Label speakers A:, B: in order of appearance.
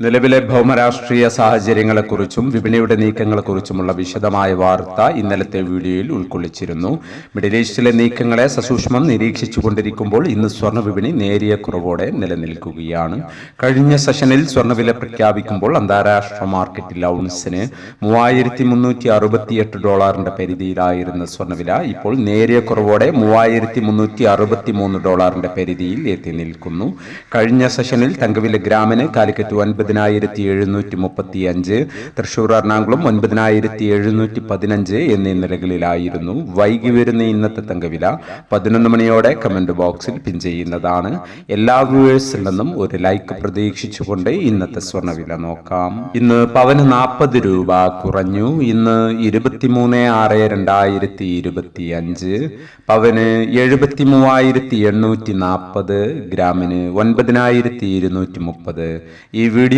A: നിലവിലെ ഭൗമരാഷ്ട്രീയ സാഹചര്യങ്ങളെക്കുറിച്ചും വിപണിയുടെ നീക്കങ്ങളെക്കുറിച്ചുമുള്ള വിശദമായ വാർത്ത ഇന്നലത്തെ വീഡിയോയിൽ ഉൾക്കൊള്ളിച്ചിരുന്നു. മിഡിൽ ഈസ്റ്റിലെ നീക്കങ്ങളെ സസൂക്ഷ്മം നിരീക്ഷിച്ചുകൊണ്ടിരിക്കുമ്പോൾ ഇന്ന് സ്വർണ വിപണി നേരിയ കുറവോടെ നിലനിൽക്കുകയാണ്. കഴിഞ്ഞ സെഷനിൽ സ്വർണവില പ്രഖ്യാപിക്കുമ്പോൾ അന്താരാഷ്ട്ര മാർക്കറ്റിൽ ഔൺസിന് മൂവായിരത്തി മുന്നൂറ്റി അറുപത്തിയെട്ട് ഡോളറിന്റെ പരിധിയിലായിരുന്ന സ്വർണവില ഇപ്പോൾ നേരിയ കുറവോടെ മൂവായിരത്തി മുന്നൂറ്റി അറുപത്തി മൂന്ന് ഡോളറിന്റെ പരിധിയിൽ എത്തി നിൽക്കുന്നു. കഴിഞ്ഞ സെഷനിൽ തങ്കവില ഗ്രാമിന് കാലിക്കറ്റ് ഒൻപതിനായിരത്തി എഴുന്നൂറ്റി മുപ്പത്തി അഞ്ച് തൃശൂർ എറണാകുളം ഒൻപതിനായിരത്തി എഴുന്നൂറ്റി പതിനഞ്ച് എന്നീ നിലകളിലായിരുന്നു വൈകി വരുന്ന ഇന്നത്തെ തങ്കവില. പതിനൊന്ന് മണിയോടെ കമന്റ് ബോക്സിൽ പിൻ ചെയ്യുന്നതാണ്. എല്ലാ വ്യൂവേഴ്സിൽ നിന്നും ഒരു ലൈക്ക് പ്രതീക്ഷിച്ചുകൊണ്ട് ഇന്നത്തെ സ്വർണവില നോക്കാം. ഇന്ന് പവന് നാൽപ്പത് രൂപ കുറഞ്ഞു. ഇന്ന് ഇരുപത്തിമൂന്ന് ആറ് രണ്ടായിരത്തി ഇരുപത്തി അഞ്ച് പവന് എഴുപത്തി മൂവായിരത്തി എണ്ണൂറ്റി നാൽപ്പത് ഗ്രാമിന് ഒൻപതിനായിരത്തി ഇരുന്നൂറ്റി മുപ്പത് ഈ വീഡിയോ